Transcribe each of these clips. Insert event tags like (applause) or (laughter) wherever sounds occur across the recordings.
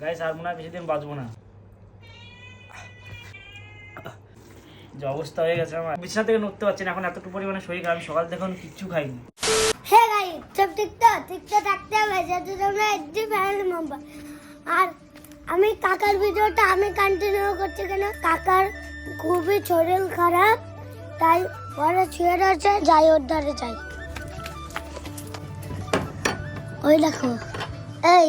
Guys, আর মনে হয় বেশি দিন বাঁচবো না। যে অবস্থা হয়ে গেছে আমার। বিছানা থেকে নড়তে পারছি না, এখন এতটুকু পরিমাণে শরীর খারাপ। সকাল এখন কিচ্ছু খাইনি। হে গাই, সব ঠিক তো ঠিক তো থাকতে হবে যাতে তোমরা একটি ফ্যামিলি মেম্বার আর আমি কাকার ভিডিওটা আমি কন্টিনিউ করছি কেন? কাকার খুবই শরীর খারাপ, তাই ওরা শুয়ে রয়েছে, যাই ওর ধারে যাই। ওই দেখো, এই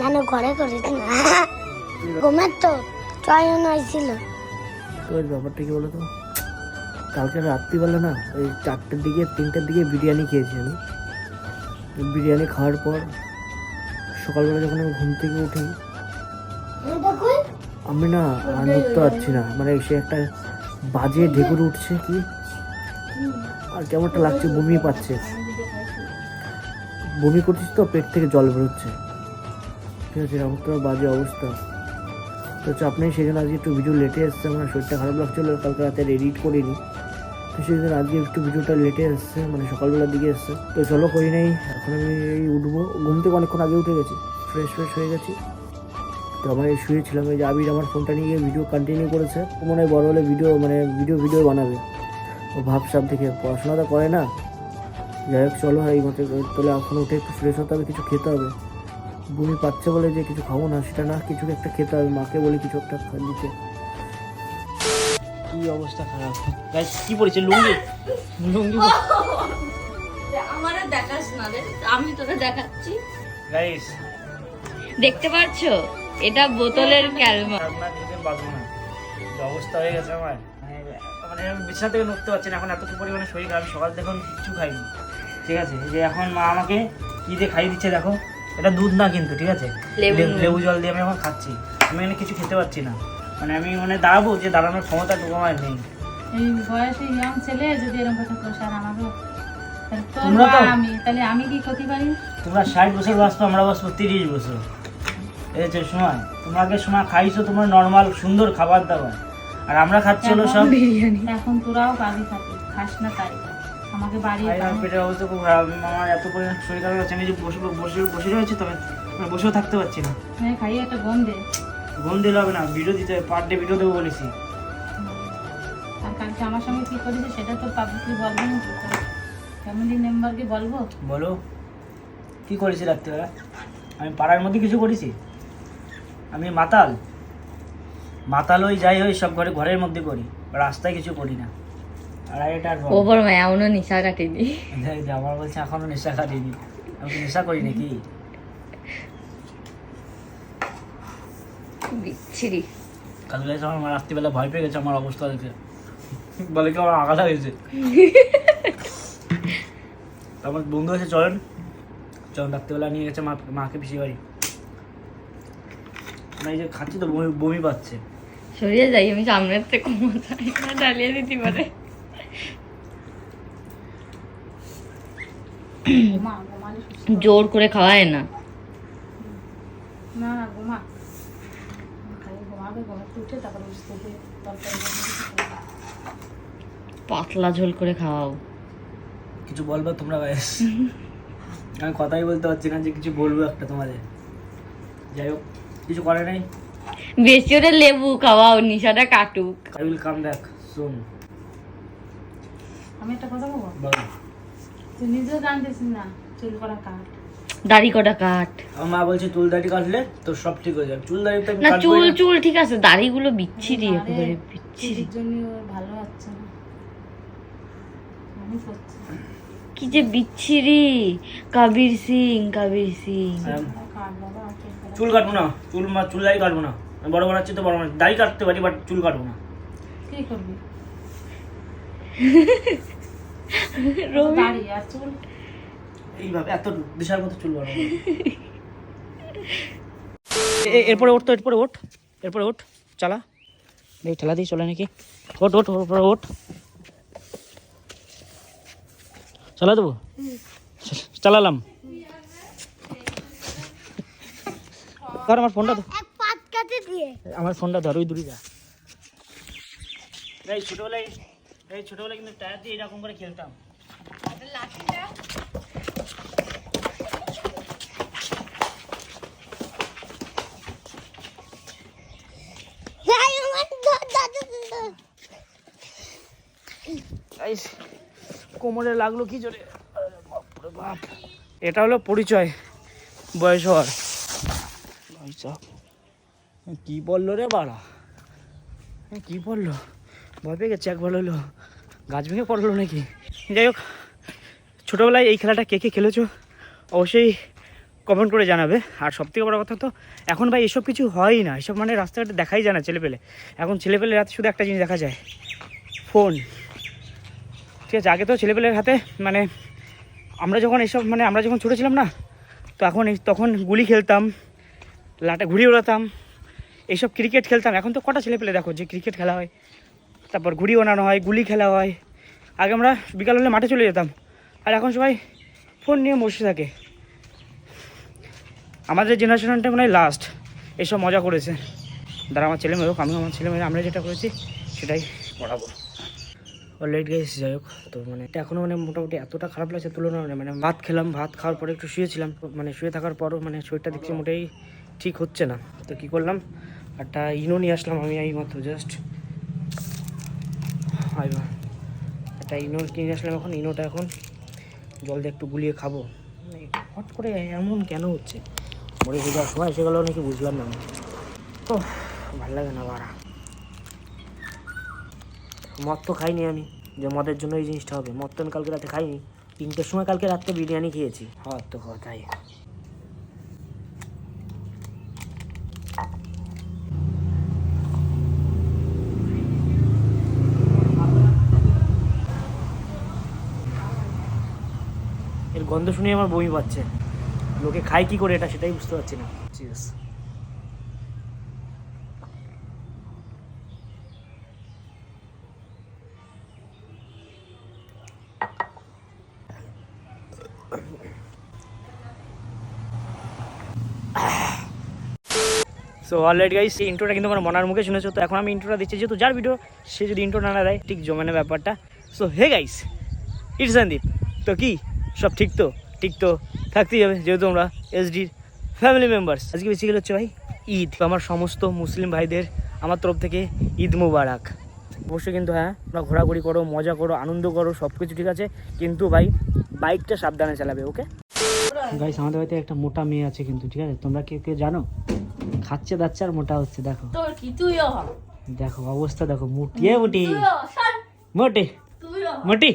নানু ঘরে করিস না। ঘুমের তো চয়ন হয়েছিল। তো এর ব্যাপারটা কি বলো তো কালকে রাত্রিবেলা না, ওই চারটের দিকে, তিনটের দিকে বিরিয়ানি খেয়েছি আমি। বিরিয়ানি খাওয়ার পর সকালবেলা যখন আমি ঘুম থেকে উঠি, আমি না আর নড়তে পারছি না। মানে সে একটা বাজে ঢেকুর উঠছে কি, আর কেমন একটা লাগছে বমি পাচ্ছে। বমি করছিস তো, পেট থেকে জল বেরোচ্ছে। ঠিক আছে এরকম তো বাজে অবস্থা। তো চাপ নেই সেই জন্য আজকে একটু ভিডিও লেটে এসছে আমার শরীরটা খারাপ লাগছিল, কালকে রাতে এডিট করিনি। তো সেই জন্য আজকে একটু ভিডিওটা লেটে এসছে মানে সকালবেলার দিকে এসছে। তো চলো, করি নেই, এখন আমি এই উঠবো। ঘুম থেকে অনেকক্ষণ আগে উঠে গেছি ফ্রেশ ফ্রেশ হয়ে গেছি। তো আমার শুয়েছিলাম যে আবির আমার ফোনটা নিয়ে ভিডিও কন্টিনিউ করেছে। মনে হয় বড় হলে ভিডিও মানে ভিডিও ভিডিও বানাবে। ও ভাবসাব দেখে, পড়াশোনা তো করে না। যাই হোক, চলো এই মতো তাহলে এখন উঠে একটু ফ্রেশ হতে হবে, কিছু খেতে হবে। বমি পাচ্ছে বলে যে কিছু খাব না সেটা না কিছু একটা খেতে হবে মাকে বলি কিছু একটা দিতে। কি অবস্থা খারাপ? গাইস কি পড়েছে? লুঙ্গি? লুঙ্গি আমারে দেখাস না রে আমি তোকে দেখাচ্ছি। গাইস দেখতে পাচ্ছ এটা বোতলের ক্যালমা। আপনার কিছুদিন বাঁচবো না। যে অবস্থা হয়ে গেছে আমার। মানে- বিছানা থেকে নড়তে পারছি না এখন এতটুকু পরিমাণে শরীর খারাপ আমি সকাল থেকে এখন কিচ্ছু খাইনি। ঠিক আছে যে এখন মা আমাকে কি দিয়ে খাইয়ে দিচ্ছে দেখো। এটা দুধ না কিন্তু ঠিক আছে? লেবু। জল দিয়ে আমি এখন খাচ্ছি। আমি এখানে কিছু খেতে পারছি না। মানে আমি মানে দাঁড়াবো যে দাঁড়ানোর ক্ষমতাটুকু আমার নেই। এই বয়সে ইয়ং ছেলে যদি এরকম কথা করছে আর আমাকে তোমরা তো- আমি তাহলে আমি কি করতে পারি তোমরা ষাট বছর বাঁচবো আমরা বাঁচবো তিরিশ বছর। এই হচ্ছে সময় তোমরা আগে সময় খাইছো তোমার নর্মাল সুন্দর খাবার দাবার। আর আমরা খাচ্ছি হলো সব বিরিয়ানি। এখন তোরাও খাবি খাস না তাই। আমাকে বাড়িয়ে আর পেটের অবস্থা খুব খারাপ। আমার এত পরিমাণ শরীর খারাপ আছে আমি যে বসে বসে বসে রয়েছি তবে মানে বসেও থাকতে পারছি না। হ্যাঁ খাইয়ে একটা গম দে। ঘুম দিলে হবে না ভিডিও দিতে হবে পার ডে ভিডিও দেবো বলেছি। আর কালকে আমার সঙ্গে কি করেছে সেটা তো পাবলিকলি বলব না। ফ্যামিলি মেম্বারকে বলব? বলো কি করেছি রাত্রিবেলা? আমি পাড়ার মধ্যে কিছু করেছি? আমি মাতাল। মাতাল ওই যাই হই সব ঘরে ঘরের মধ্যে করি রাস্তায় কিছু করি না। ওপর মায় এমনও নিশা কাটেনি। দেখ, দেখ, আমার বলছে এখনও নেশা আমি নেশা করি নাকি? বিচ্ছিরি। কালকে আমার রাত্রিবেলা ভয় পেয়ে গেছে আমার অবস্থা দেখে। বলে কি আমার আঘাত হয়েছে? আমার বন্ধু আছে চলেন চলেন রাত্রিবেলা নিয়ে গেছে মা মাকে পিসি বাড়ি। না এই যে খাচ্ছি তো বমি বমি পাচ্ছে। সরিয়ে যাই আমি সামনের থেকে ডালিয়ে দিতে পারে। জোর করে খাওয়ায় না। ঘুমা। পাতলা ঝোল করে খাওয়াও। কিছু বলব তোমরা গাইস আমি কথাই বলতে পারছি না যে কিছু বলব একটা তোমাদের। যাই হোক কিছু করে নাই। বেশি করে লেবু খাওয়াও নিশাটা কাটুক। I will come back soon আমি একটা কথা বলব? নিজেও জানতেছিস না চুল করা কাট দাড়ি কটা কাট আমার মা বলছে চুল দাড়ি কাটলে তো সব ঠিক হয়ে যাবে। চুল দাড়ি তো না চুল চুল ঠিক আছে দাড়িগুলো বিচ্ছিরি আরে, একেবারে বিচ্ছিরি। জন্য ভালো হচ্ছে না। কি যে বিচ্ছিরি। কবির সিং কবির সিং। আর চুল কাটবো না। চুল মা চুল দাড়ি কাটবো না। বড় বানাচ্ছি তো বড় বানাচ্ছি। দাড়ি কাটতে পারি বাট চুল কাটবো না। কি করবি? (laughs) (laughs) রবি? আর চুল এইভাবে এত বিশাল মতো চুল বাড়বো এরপরে ওঠ তো এরপরে ওঠ এরপরে ওঠ চালা। এই ঠেলা দিয়ে চলে নাকি? ওঠ ওঠ ওরপরে ওঠ। চালা দেবো? চালালাম। ধর আমার ফোনটা ধর। আমার ফোনটা ধর ওই দূরে যা। এই ছোটবেলায় এই ছোটবেলায় কিন্তু টায়ার দিয়ে এরকম করে খেলতাম। কোমরে লাগল কি জোরে? বাপ। এটা হলো পরিচয় বয়স হওয়ার। কি বলল রে বাড়া? কি বলল? ভয় পেয়ে গেছে একবার হলো গাছ ভেঙে পড়ল নাকি? যাই হোক ছোটোবেলায় এই খেলাটা কে কে খেলেছো অবশ্যই কমেন্ট করে জানাবে। আর সবথেকে বড় কথা তো, এখন ভাই এসব কিছু হয়ই না। এসব মানে রাস্তাঘাটে দেখাই যায় না ছেলেপেলে। এখন ছেলেপেলে রাতে শুধু একটা জিনিস দেখা যায় ফোন ঠিক আছে, আগে তো ছেলেপেলের হাতে মানে আমরা যখন এসব মানে আমরা যখন ছোটো ছিলাম না, তো এখন তখন গুলি খেলতাম লাটা ঘুড়ি ওড়াতাম এইসব ক্রিকেট খেলতাম। এখন তো কটা ছেলেপেলে দেখো যে ক্রিকেট খেলা হয়, তারপর ঘুড়ি ওড়ানো হয়, গুলি খেলা হয়। আগে আমরা বিকাল হলে মাঠে চলে যেতাম। আর এখন সবাই ফোন নিয়ে বসে থাকে। আমাদের জেনারেশনটা মানে লাস্ট এসব মজা করেছে। যারা আমার ছেলে মেয়ে হোক, আমিও আমার ছেলে মেয়ে, আমরা যেটা করেছি, সেটাই পড়াবো। লেট গাইস যাই হোক, তো মানে এটা এখনও মানে মোটামুটি এতটা খারাপ লাগছে তুলনা মানে মানে ভাত খেলাম, ভাত খাওয়ার পরে একটু শুয়েছিলাম মানে শুয়ে থাকার পরও মানে শরীরটা দেখছি মোটেই ঠিক হচ্ছে না। তো কী করলাম, একটা ইনো নিয়ে আসলাম আমি এই মাত্র জাস্ট আইবা একটা ইনো কিনে আসলাম এখন, ইনোটা এখন জল দিয়ে একটু গুলিয়ে খাব। মানে হট করে এমন কেন হচ্ছে? মরে যাওয়ার সময় সেগুলো নাকি বুঝলাম না তো ভালো লাগে না বাড়া। মদ তো খাইনি আমি যে মদের জন্য এই জিনিসটা হবে। মদ তো আমি কালকে রাতে খাইনি তিনটের সময় কালকে রাত্রে বিরিয়ানি খেয়েছি। হওয়ার তো কথাই এর গন্ধ শুনে আমার বমি পাচ্ছে। লোকে খায় কি করে এটা সেটাই বুঝতে পারছি না. সো অলরেডি গাইস এই ইন্ট্রোটা কিন্তু আমার মনার মুখে শুনেছো, তো এখন আমি ইন্ট্রোটা দিচ্ছি, যেহেতু যার ভিডিও সে যদি ইন্ট্রো না দেয় ঠিক জমানে ব্যাপারটা। So hey guys it's Sandeep তো কি? সব ঠিক তো? ঠিক তো? থাকতেই হবে যেহেতু আমরা এসডির ফ্যামিলি মেম্বার্স আজকে বেশি হচ্ছে ভাই ঈদ। আমার সমস্ত মুসলিম ভাইদের আমার তরফ থেকে ঈদ মুবারক। অবশ্যই কিন্তু হ্যাঁ তোমরা ঘোরাঘুরি করো মজা করো আনন্দ করো সব কিছু ঠিক আছে। কিন্তু ভাই বাইকটা সাবধানে চালাবে ওকে গাইস আমাদের বাড়িতে একটা মোটা মেয়ে আছে কিন্তু ঠিক আছে? তোমরা কেউ কেউ জানো? খাচ্ছে দাচ্ছে আর মোটা হচ্ছে দেখো। তোর কি? তুইও দেখো অবস্থা দেখো মুটিয়ে মুটি। মোটে। মোটি।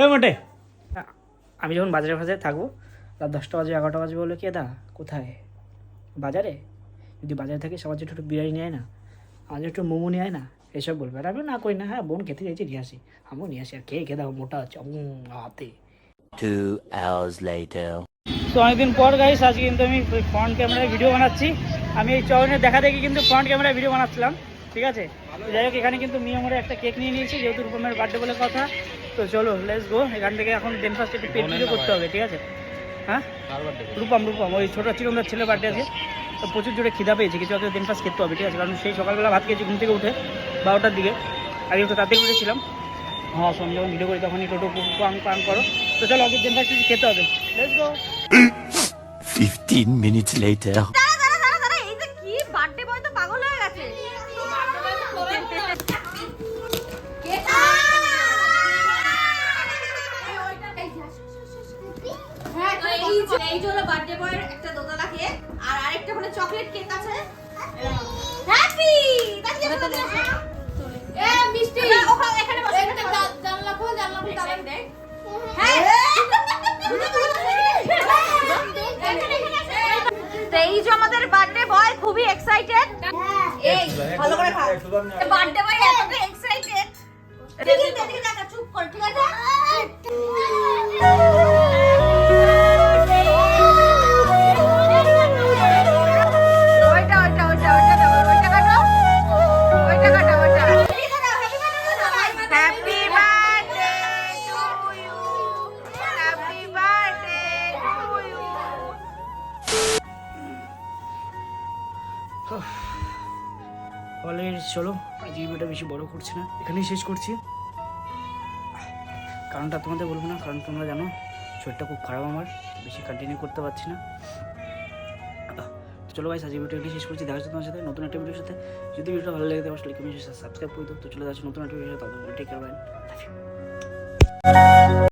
এ মোটে। আমি যখন বাজারে ফাজারে থাকব রাত দশটা বাজে এগারোটা বাজে বলে কে দা কোথায়? বাজারে? যদি বাজারে থাকে সবার জন্য একটু বিরিয়ানি নিয়ে আয় না আমার একটু মোমো নিয়ে না এসব বলবে। আর আমি না করি না হ্যাঁ বোন খেতে চাইছি নিয়ে আসি। আমিও নিয়ে আসি আর খেয়ে খেয়ে দেখো মোটা হচ্ছে হাতে। Two hours later. তো অনেকদিন পর গাইস আজকে কিন্তু আমি ফ্রন্ট ক্যামেরায় ভিডিও বানাচ্ছি। আমি এই চয়নের দেখা দেখি কিন্তু ফ্রন্ট ক্যামেরায় ভিডিও বানাচ্ছিলাম। ঠিক আছে? যাই হোক এখানে কিন্তু মি মিয়ামরে একটা কেক নিয়ে নিয়েছি যেহেতু রূপমের বার্থডে বলে কথা তো চলো লেস গো এখান থেকে এখন দেন ফার্স্ট একটু পেট ভিডিও করতে হবে ঠিক আছে? হ্যাঁ? রূপম রূপম ওই ছোটো চিরন্দার ছেলে বার্থডে আছে। তো প্রচুর জোরে খিদা পেয়েছে কিছু একটা দেন ফার্স্ট খেতে হবে ঠিক আছে? কারণ সেই সকালবেলা ভাত খেয়েছি ঘুম থেকে উঠে বারোটার দিকে। আগে তো তাড়াতাড়ি উঠেছিলাম হ্যাঁ সঙ্গে যখন ভিডিও করি তখনই টোটো পাং পাং করো। তো চলো আগে দেন ফার্স্ট খেতে হবে। Let's go Fifteen minutes later. খুবই এক্সাইটেড এই ভালো করে খা বার্থডে বয় এতটা এক্সাইটেড ঠিক আছে। ঠিক আছে চুপ কর ঠিক আছে? বড় করছি না। এখানেই শেষ করছি। কারণটা তোমাদের বলব না, কারণ তোমরা জানো, শরীরটা খুব খারাপ আমার, বেশি কন্টিনিউ করতে পারছি না। চলো ভাই আজকে ভিডিও শেষ করছি। দেখা তোমার সাথে নতুন একটা ভিডিওর সাথে। যদি ভিডিওটা ভালো লাগে তাহলে কমেন্ট সাবস্ক্রাইব করে তো চলে যাচ্ছে নতুন একটা ভিডিওর সাথে